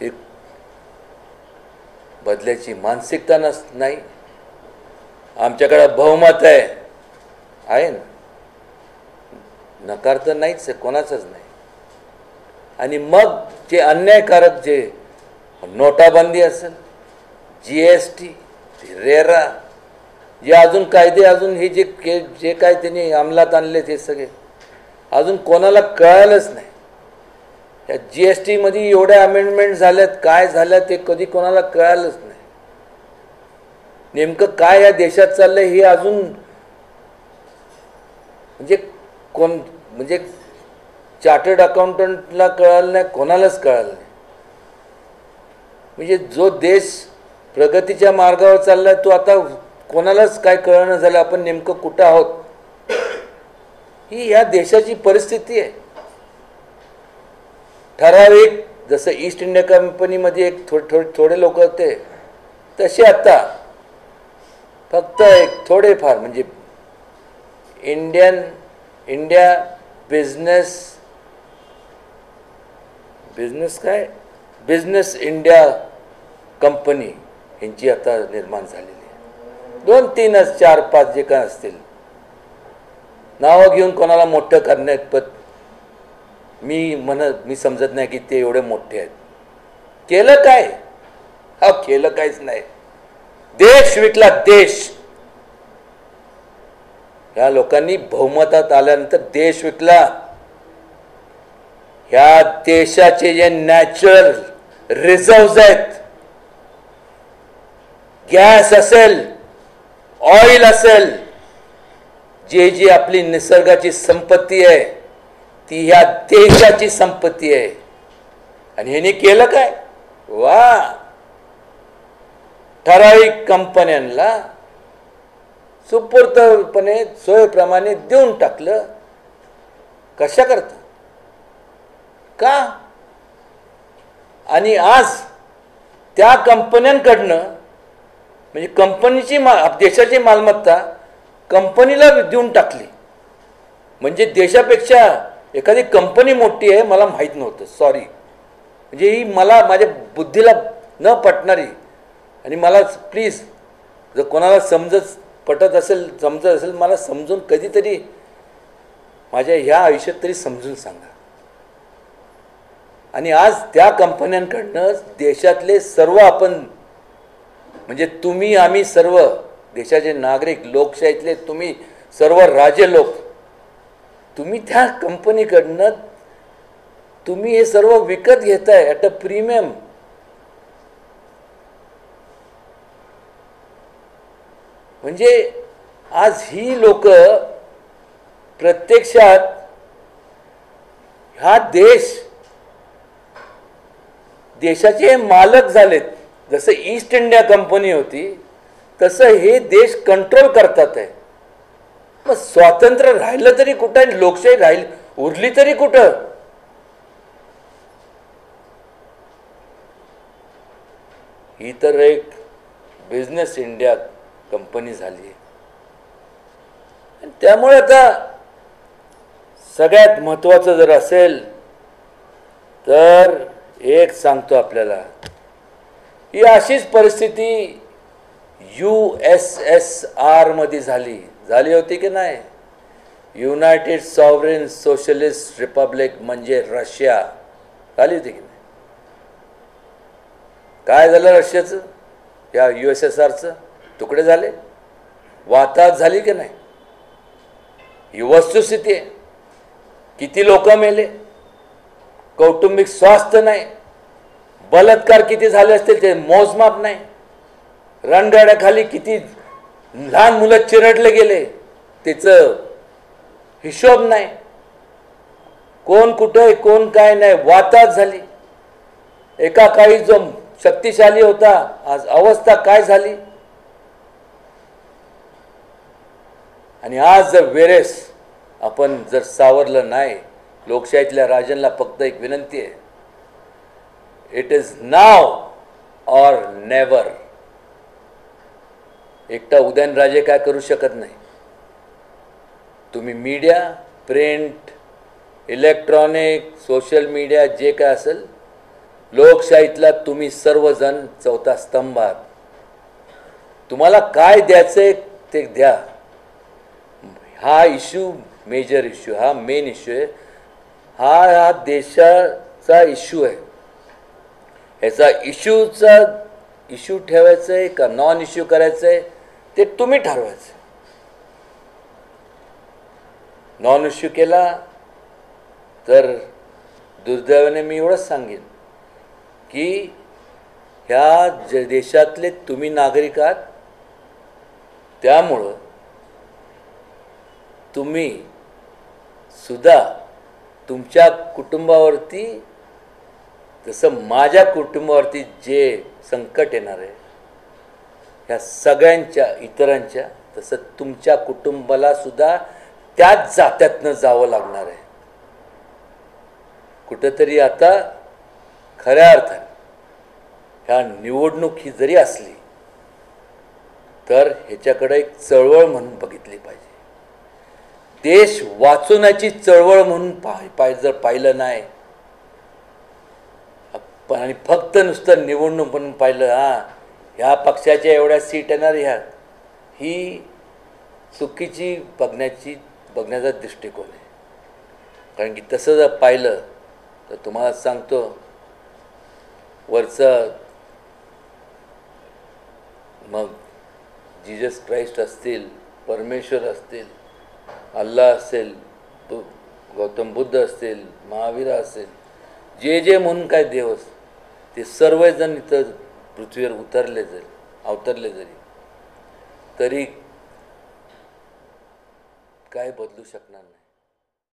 ते बदल्याची मानसिकता नस नाही. आमच्याकडं बहुमत आहे. आहे ना? नकार तर नाहीच आहे कोणाचंच नाही. आणि मग जे अन्यायकारक जे नोटाबंदी असेल जी एस टी रेरा जे अजून कायदे अजून हे जे के जे काय त्यांनी अंमलात आणले ते सगळे अजून कोणाला कळालंच नाही. या जी एस टीमध्ये एवढ्या अमेंडमेंट झाल्यात काय झाल्या ते कधी कोणाला कळालंच नाही. नेमकं काय या देशात चाललंय हे अजून म्हणजे कोण म्हणजे चार्टर्ड अकाउंटंटला कळालं नाही कोणालाच कळालं नाही. म्हणजे जो देश प्रगतीच्या मार्गावर चाललाय तो आता कोणालाच काय कळणं झालं आपण नेमकं कुठं आहोत? ही या देशाची परिस्थिती आहे. ठराविक जसं ईस्ट इंडिया कंपनीमध्ये एक थो थो थोडे लोक होते तसे आता फक्त एक थोडेफार म्हणजे इंडियन इंडिया बिझनेस बिझनेस काय? बिझनेस इंडिया कंपनी यांची आता निर्माण झालेली आहे. दोन तीनच चार पाच जे काय असतील नावं घेऊन कोणाला मोठं करण्यात मी म्हणत मी समजत नाही की ते एवढे मोठे आहेत. केलं काय? हा केलं काहीच नाही. देश विकला देश. या लोकांनी बहुमतात आल्यानंतर देश विकला. ह्या देशाचे जे नॅचरल रिझर्व आहेत गॅस असेल ऑइल असेल जे जी आपली निसर्गाची संपत्ती आहे ती ह्या देशाची संपत्ती आहे. आणि ह्याने केलं काय? वा. ठराविक कंपन्यांना सुपूर्तपणे सोयीप्रमाणे देऊन टाकलं. कशा करता? का? आणि आज त्या कंपन्यांकडनं म्हणजे कंपनीची मा देशाची मालमत्ता कंपनीला देऊन टाकली. म्हणजे देशापेक्षा एखादी कंपनी मोठी आहे मला माहीत नव्हतं. सॉरी म्हणजे ही मला माझ्या बुद्धीला न पटणारी आणि मला प्लीज जर कोणाला समजत पटत असेल समजत असेल मला समजून कधीतरी माझ्या ह्या आयुष्यात तरी समजून सांगा. आणि आज त्या कंपन्यांकडनं देशातले सर्व आपण म्हणजे तुम्ही आम्ही सर्व देशाचे नागरिक लोकशाहीतले तुम्ही सर्व राजे लोक तुम्ही त्या कंपनीकडनं तुम्ही हे सर्व विकत घेताय ॲट अ प्रीमियम म्हणजे आज ही लोक प्रत्यक्षात हा देश देशाचे मालक झालेत. जसं ईस्ट इंडिया कंपनी होती तसं हे देश कंट्रोल करतात आहे. मग स्वातंत्र्य राहिलं तरी कुठं आणि लोकशाही राहील उरली तरी कुठं? ही तर एक बिझनेस इंडिया कंपनी झाली आणि त्यामुळे आता सगळ्यात महत्त्वाचं जर असेल तर एक सांगतो आपल्याला. ही अशीच परिस्थिती यू एस एस आरमध्ये झाली. झाली होती की नाही? युनायटेड सॉवरेन सोशलिस्ट रिपब्लिक म्हणजे रशिया. झाली होती की नाही? काय झालं रशियाचं? या यू एस एस आरचं? तुकडे झाले? वाताहत झाली की नाही? ही वस्तुस्थिती आहे. किती लोक मेले? कौटुंबिक स्वास्थ्य नाही. बलात्कार किती झाले असतील ते मोजमाप नाही. रणगाड्याखाली किती लहान मुलं चिरडले गेले. त्याचं हिशोब नाही. कोण कुठे कोण काय नाही वाताच झाली. एका काळी जो शक्तिशाली होता आज अवस्था काय झाली? आणि आज जर वेळेस आपण जर सावरलं नाही लोकशाहीतल्या राजांना फक्त एक विनंती आहे. It is now or never एकटा उदयनराजे काय करू शकत नाही. तुम्ही media print electronic social media जे काय असेल लोकशाहीतला तुम्ही सर्वजण चौथा स्तंभ आहात. तुम्हाला काय द्यायचंय ते द्या. हा इश्यू मेजर इश्यू हा मेन इश्यू आहे. हा हा देशाचा इश्यू आहे. ह्याचा इश्यूचा इश्यू ठेवायचा आहे का नॉन इश्यू करायचं आहे? ते तुम्ही ठरवायचं. नॉन इश्यू केला तर दुर्दैवाने मी एवढंच सांगेन की ह्या ज देशातले तुम्ही नागरिक आहात त्यामुळं तुम्ही सुद्धा तुमच्या कुटुंबावरती जसं माझ्या कुटुंबावरती जे संकट येणार आहे ह्या सगळ्यांच्या इतरांच्या तसं तुमच्या कुटुंबाला सुद्धा त्याच जात्यातनं जावं लागणार आहे. कुठंतरी आता खऱ्या अर्थाने ह्या निवडणूक ही जरी असली तर ह्याच्याकडे एक चळवळ म्हणून बघितली पाहिजे. देश वाचवण्याची चळवळ म्हणून पाय पाय जर पाहिलं नाही आणि फक्त नुसतं निवडणूक म्हणून पाहिलं हां ह्या पक्षाच्या एवढ्या सीट येणार ह्या ही चुकीची बघण्याची बघण्याचा दृष्टिकोन आहे. कारण की तसं जर पाहिलं तर तुम्हाला सांगतो वरचं मग जीजस क्राइस्ट असतील परमेश्वर असतील अल्लाह असेल बु गौतम बुद्ध असतील महावीर असेल जे जे म्हणून काय देव असतील ते सर्वजण इथं पृथ्वीवर उतरले जरी अवतरले जरी तरी काय बदलू शकणार नाही.